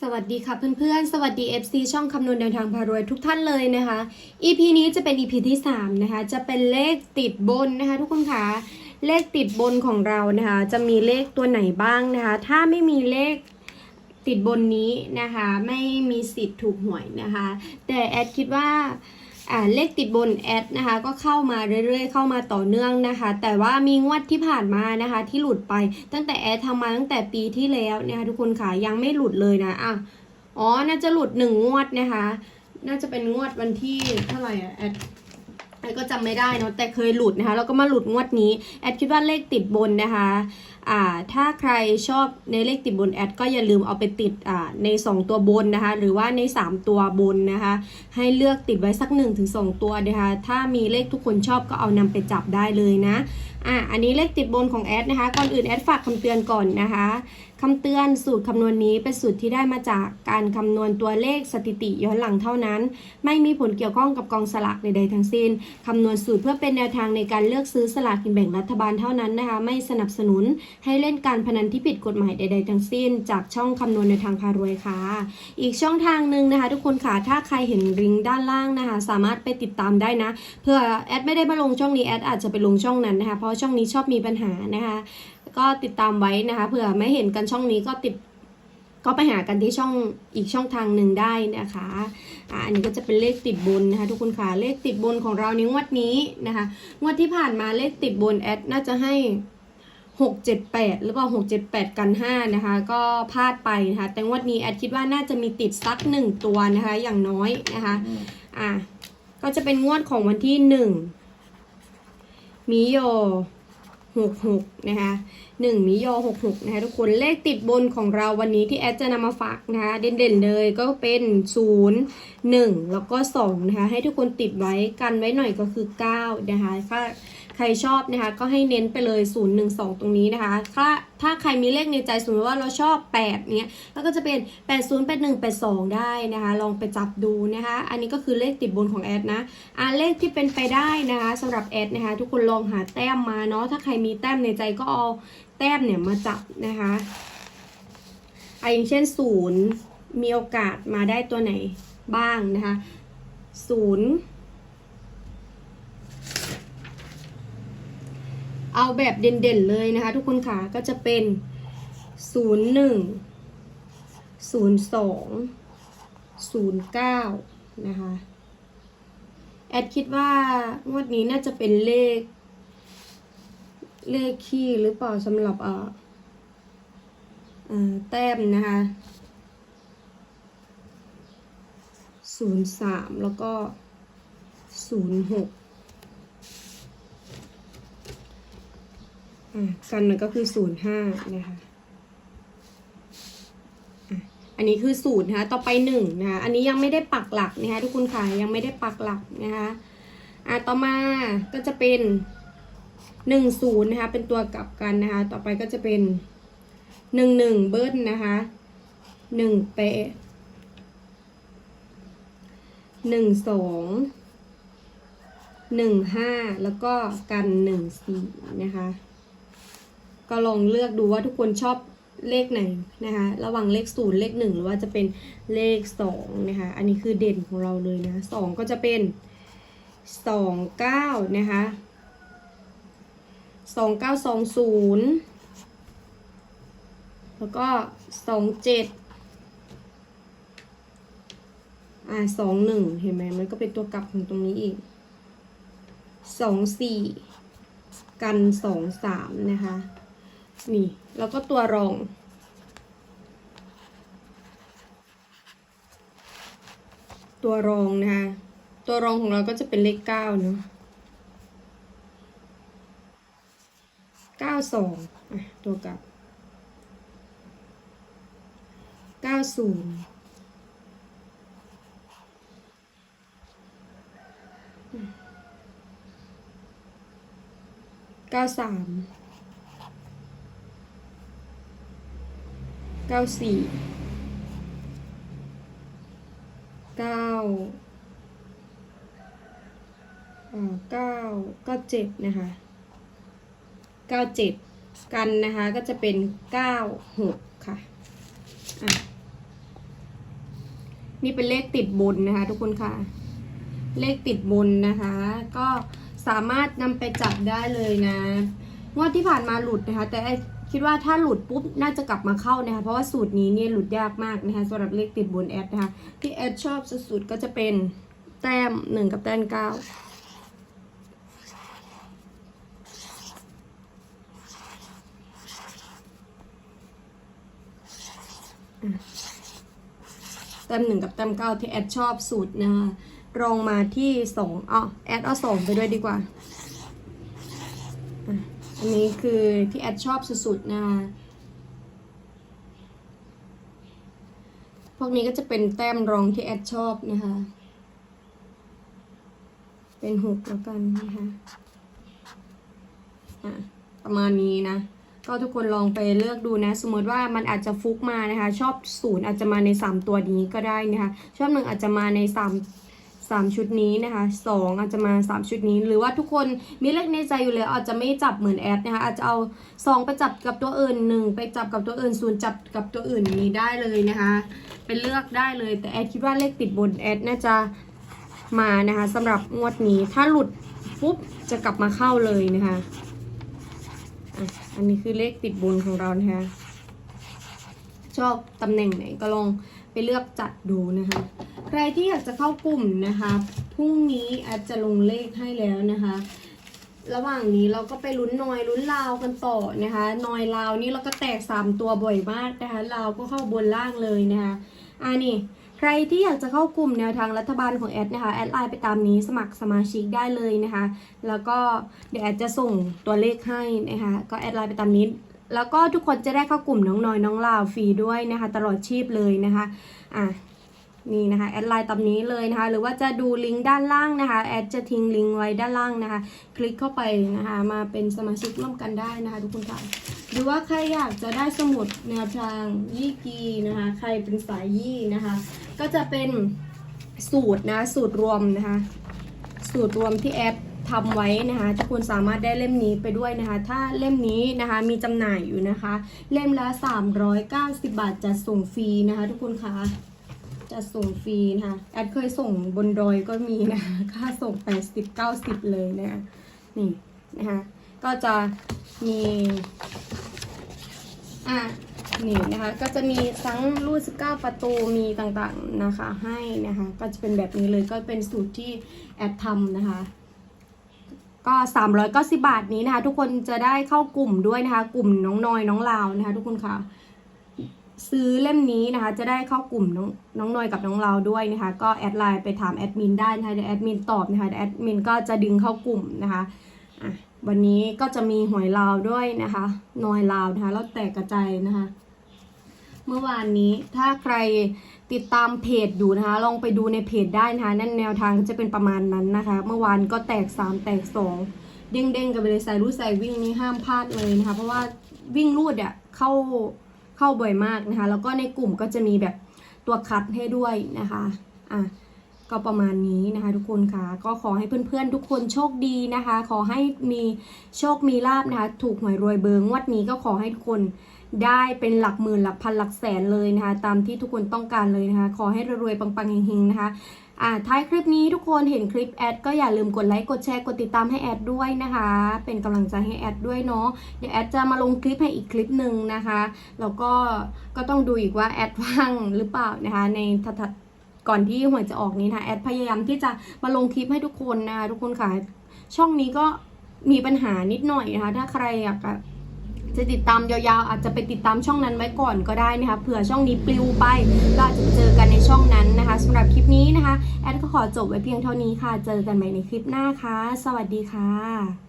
สวัสดีค่ะเพื่อนๆ สวัสดี FC ช่องคำนวณแนวทางพารวยทุกท่านเลยนะคะ EP นี้จะเป็น EP ที่ 3 นะคะ จะเป็นเลขติดบนนะคะทุกคนคะเลขติดบนของเรานะคะ จะมีเลขตัวไหนบ้างนะคะ ถ้าไม่มีเลขติดบนนี้นะคะ ไม่มีสิทธิ์ถูกหวยนะคะ แต่แอดคิดว่า อ่าเลขติดบนแอดนะคะก็เข้ามาเรื่อยๆ เข้ามาต่อเนื่องนะคะ แต่ว่ามีงวดที่ผ่านมานะคะ ที่หลุดไปตั้งแต่แอดทำมาตั้งแต่ปีที่แล้วนะคะทุกคนค่ะยังไม่หลุดเลยนะอะอ๋อน่าจะหลุดหนึ่งงวดนะคะ น่าจะเป็นงวดวันที่เท่าไหร่อะแอด แอดก็จำไม่ได้เนาะแต่เคยหลุดนะคะแล้วก็มาหลุดงวดนี้แอดคิดว่าเลขติดบนนะคะอ่าถ้าใครชอบในเลขติดบนแอดก็อย่าลืมเอาไปติดอ่าใน 2 ตัวบนนะคะ หรือว่าใน 3 ตัวบนนะคะ ให้เลือกติดไว้สัก 1-2 ตัวนะคะ ถ้ามีเลขทุกคนชอบก็เอานำไปจับได้เลยนะ อะอันนี้เลขติดบนของแอดนะคะ ก่อนอื่นแอดฝากคำเตือนก่อนนะคะคำเตือนสูตรคำนวณนี้เป็นสูตรที่ได้มาจากการคำนวณตัวเลขสถิติย้อนหลังเท่านั้น ไม่มีผลเกี่ยวข้องกับกองสลากใดๆทั้งสิ้นคำนวณสูตรเพื่อเป็นแนวทางในการเลือกซื้อสลากกินแบ่งรัฐบาลเท่านั้นนะคะ ไม่สนับสนุนให้เล่นการพนันที่ผิดกฎหมายใด ๆ ทั้งสิ้น จากช่องคำนวณในทางพารวยค่ะ อีกช่องทางหนึ่งนะคะ ทุกคนค่ะถ้าใครเห็นลิงก์ด้านล่างนะคะ สามารถไปติดตามได้นะเพื่อแอดไม่ได้มาลงช่องนี้แอดอาจจะไปลงช่องนั้นนะคะเพราะช่องนี้ชอบมีปัญหานะคะ ก็ติดตามไว้นะคะเผื่อไม่เห็นกันช่องนี้ก็ติดก็ไปหากันที่ช่องอีกช่องทางหนึ่งได้นะคะอ่าอันนี้ก็จะเป็นเลขติดบนนะคะทุกคนค่ะเลขติดบนของเราในงวดนี้นะคะงวดที่ผ่านมาเลขติดบนแอดน่าจะให้หกเจ็ดแปดหรือเปล่าหกเจ็ดแปดกันห้านะคะ ก็พลาดไปนะคะ แต่งวดนี้แอดคิดว่าน่าจะมีติดสักหนึ่งตัวนะคะ อย่างน้อยนะคะ อะก็จะเป็นงวดของวันที่หนึ่ง มิโยหกหกนะคะหนึ่งมิโยหกหกนะคะทุกคนเลขติดบนของเราวันนี้ที่แอดจะนำมาฝากนะคะเด่นๆเลยก็เป็นศูนย์หนึ่งแล้วก็สองนะคะให้ทุกคนติดไว้กันไว้หน่อยก็คือเก้านะคะถ้า ใครชอบนะคะ ก็ให้เน้นไปเลย 012 ตรงนี้นะคะ ถ้าถ้าใครมีเลขในใจสมมติว่าเราชอบ 8 เนี้ยแล้วก็จะเป็น 80 81 82 ได้นะคะ ลองไปจับดูนะคะ อันนี้ก็คือเลขติดบนของแอดนะอ่าเลขที่เป็นไปได้นะคะสำหรับแอดนะคะ ทุกคนลองหาแต้มมาเนาะ ถ้าใครมีแต้มในใจก็เอาแต้มเนี่ยมาจับนะคะอะอย่างเช่น 0 มีโอกาสมาได้ตัวไหนบ้างนะคะ 0 เอาแบบเด่นๆเลยนะคะ ทุกคนค่ะก็จะเป็น 0 1 0 2 0 9 นะคะ แอดคิดว่างวดนี้น่าจะเป็นเลข เลขคี่หรือเปล่าสำหรับเอ่อแต้มนะคะ03 แล้วก็ 06 กันมันก็คือศูนย์ห้านะคะอะอันนี้คือศูนย์นะคะต่อไปหนึ่งนะคะอันนี้ยังไม่ได้ปักหลักนะคะทุกคนค่ะยังไม่ได้ปักหลักนะคะอะต่อมาก็จะเป็นหนึ่งศูนย์นะคะ เป็นตัวกลับกันนะคะ ต่อไปก็จะเป็นหนึ่งหนึ่งเบิ้ลนะคะหนึ่งเปะหนึ่งสองหนึ่งห้าแล้วก็กันหนึ่งสี่นะคะ ก็ลองเลือกดูว่าทุกคนชอบเลขไหนนะคะ ระหว่างเลขศูนย์เลขหนึ่งหรือว่าจะเป็นเลขสองนะคะ อันนี้คือเด่นของเราเลยนะสองก็จะเป็นสองเก้านะคะสองเก้าสองศูนย์แล้วก็สองเจ็ดอ่าสองหนึ่งเห็นไหมมันก็เป็นตัวกลับของตรงนี้อีกสองสี่กันสองสามนะคะ นี่ แล้วก็ตัวรอง ตัวรองนะคะ ตัวรองของเราก็จะเป็นเลขเก้าเนาะเก้าสองอะตัวกลับเก้าศูนย์เก้าสาม เก้าสี่เก้าเก้าเก้าเจ็ดนะคะเก้าเจ็ดกันนะคะก็จะเป็นเก้าหกค่ะอะ นี่เป็นเลขติดบนนะคะทุกคนค่ะ เลขติดบนนะคะ ก็สามารถนำไปจับได้เลยนะงวดที่ผ่านมาหลุดนะคะ แต่ คิดว่าถ้าหลุดปุ๊บน่าจะกลับมาเข้านะคะ เพราะว่าสูตรนี้เนี่ยหลุดยากมากนะคะสำหรับเลขติดบนแอดนะคะที่แอดชอบสุดๆก็จะเป็นแต้มหนึ่งกับแต้มเก้าแต้มหนึ่งกับแต้มเก้าที่แอดชอบสูตรนะคะรองมาที่สองอ๋อแอดเอาสองไปด้วยดีกว่า อันนี้คือที่แอดชอบสุดๆนะคะพวกนี้ก็จะเป็นแต้มรองที่แอดชอบนะคะ เป็นหกแล้วกันนะคะะประมาณนี้นะ ก็ทุกคนลองไปเลือกดูนะ สมมติว่ามันอาจจะฟุกมานะคะ ชอบศูนย์อาจจะมาใน3ตัวนี้ก็ได้นะคะ ชอบหนึ่งอาจจะมาใน3 3 ชุดนี้นะคะสองอาจจะมา 3 ชุดนี้ หรือว่าทุกคนมีเลขในใจอยู่แล้วอาจจะไม่จับเหมือนแอดนะคะอาจจะเอา 2 ไปจับกับตัวอื่นหนึ่งไปจับกับตัวอื่นศูนย์จับกับตัวอื่นนี้ได้เลยนะคะเป็นเลือกได้เลยแต่แอดคิดว่าเลขติดบนแอดน่าจะมานะคะสำหรับงวดนี้ถ้าหลุดปุ๊บจะกลับมาเข้าเลยนะคะอะอันนี้คือเลขติดบนของเรานะคะ ชอบตำแหน่งไหนก็ลองไปเลือกจัดดูนะคะ ใครที่อยากจะเข้ากลุ่มนะคะพรุ่งนี้อาจจะลงเลขให้แล้วนะคะ ระหว่างนี้เราก็ไปลุ้นนอยลุ้นลาวกันต่อนะคะนอยลาวนี่เราก็แตก3ตัวบ่อยมากนะคะลาวก็เข้าบนล่างเลยนะคะอ่านี่ใครที่อยากจะเข้ากลุ่มแนวทางรัฐบาลของแอดนะคะแอดไลน์ไปตามนี้สมัครสมาชิกได้เลยนะคะ แล้วก็เดี๋ยวแอดจะส่งตัวเลขให้นะคะ ก็แอดไลน์ไปตามนี้ แล้วก็ทุกคนจะได้เข้ากลุ่มน้องน้อยน้องลาวฟรีด้วยนะคะ ตลอดชีพเลยนะคะอะนี่นะคะแอดไลน์ตามนี้เลยนะคะ หรือว่าจะดูลิงก์ด้านล่างนะคะแอดจะทิ้งลิงก์ไว้ด้านล่างนะคะ คลิกเข้าไปนะคะมาเป็นสมาชิกร่วมกันได้นะคะ ทุกคนค่ะหรือว่าใครอยากจะได้สมุดแนวทางยี่กีนะคะ ใครเป็นสายยี่นะคะ ก็จะเป็นสูตรนะสูตรรวมนะคะ สูตรรวมที่แอด ทำไว้นะคะทุกคนสามารถได้เล่มนี้ไปด้วยนะคะ ถ้าเล่มนี้นะคะมีจำหน่ายอยู่นะคะ เล่มละ 390 บาทจะส่งฟรีนะคะ ทุกคนคะจะส่งฟรีนะคะแอดเคยส่งบนดอยก็มีนะคะค่าส่ง 80 90 เลยนะะนี่นะคะก็จะมีอะนี่นะคะก็จะมีทั้งรูด19 ประตูมีต่างๆนะคะให้นะคะ ก็จะเป็นแบบนี้เลยก็เป็นสูตรที่แอดทำนะคะ ก็ 390 บาทนี้นะคะ ทุกคนจะได้เข้ากลุ่มด้วยนะคะ กลุ่มน้องนอยน้องลาวนะคะ ทุกคนค่ะ ซื้อเล่มนี้นะคะ จะได้เข้ากลุ่มน้องน้องนอยกับน้องลาวด้วยนะคะ ก็แอดไลน์ไปถามแอดมินได้นะคะเดี๋ยวแอดมินตอบนะคะเดี๋ยวแอดมินก็จะดึงเข้ากลุ่มนะคะอะวันนี้ก็จะมีหวยลาวด้วยนะคะนอยลาวนะคะแล้วแตกกระจายนะคะ เมื่อวานนี้ถ้าใครติดตามเพจอยู่นะคะ ลองไปดูในเพจได้นะคะ นั่นแนวทางจะเป็นประมาณนั้นนะคะ เมื่อวานก็แตก 3 แตก 2 เด้งเด้งๆกันไปเลยใส่รูดใส่วิ่งนี่ห้ามพลาดเลยนะคะ เพราะว่าวิ่งรูดอะเข้าเข้าบ่อยมากนะคะ แล้วก็ในกลุ่มก็จะมีแบบตัวคัดให้ด้วยนะคะอะก็ประมาณนี้นะคะทุกคนค่ะ ก็ขอให้เพื่อนๆ ทุกคนโชคดีนะคะ ขอให้มีโชคมีลาบนะคะ ถูกหวยรวยเบิงวัดนี้ก็ขอให้ทุกคน ได้เป็นหลักหมื่นหลักพันหลักแสนเลยนะคะ ตามที่ทุกคนต้องการเลยนะคะ ขอให้รวยๆปังๆเฮงๆนะคะอ่าท้ายคลิปนี้ทุกคนเห็นคลิปแอดก็อย่าลืมกดไลค์กดแชร์กดติดตามให้แอดด้วยนะคะ เป็นกำลังใจให้แอดด้วยเนาะเดี๋ยวแอดจะมาลงคลิปให้อีกคลิปหนึ่งนะคะแล้วก็ก็ต้องดูอีกว่าแอดว่างหรือเปล่านะคะ ในถัดก่อนที่หวยจะออกนี้นะะแอดพยายามที่จะมาลงคลิปให้ทุกคนนะคะทุกคนค่ะช่องนี้ก็มีปัญหานิดหน่อยนะคะ ถ้าใครอยาก จะติดตามยาวๆ อาจจะไปติดตามช่องนั้นไว้ก่อนก็ได้นะคะเผื่อช่องนี้ปลิวไปก็อาจจะเจอกันในช่องนั้นนะคะสำหรับคลิปนี้นะคะ แอดก็ขอจบไว้เพียงเท่านี้ค่ะ เจอกันใหม่ในคลิปหน้าค่ะ สวัสดีค่ะ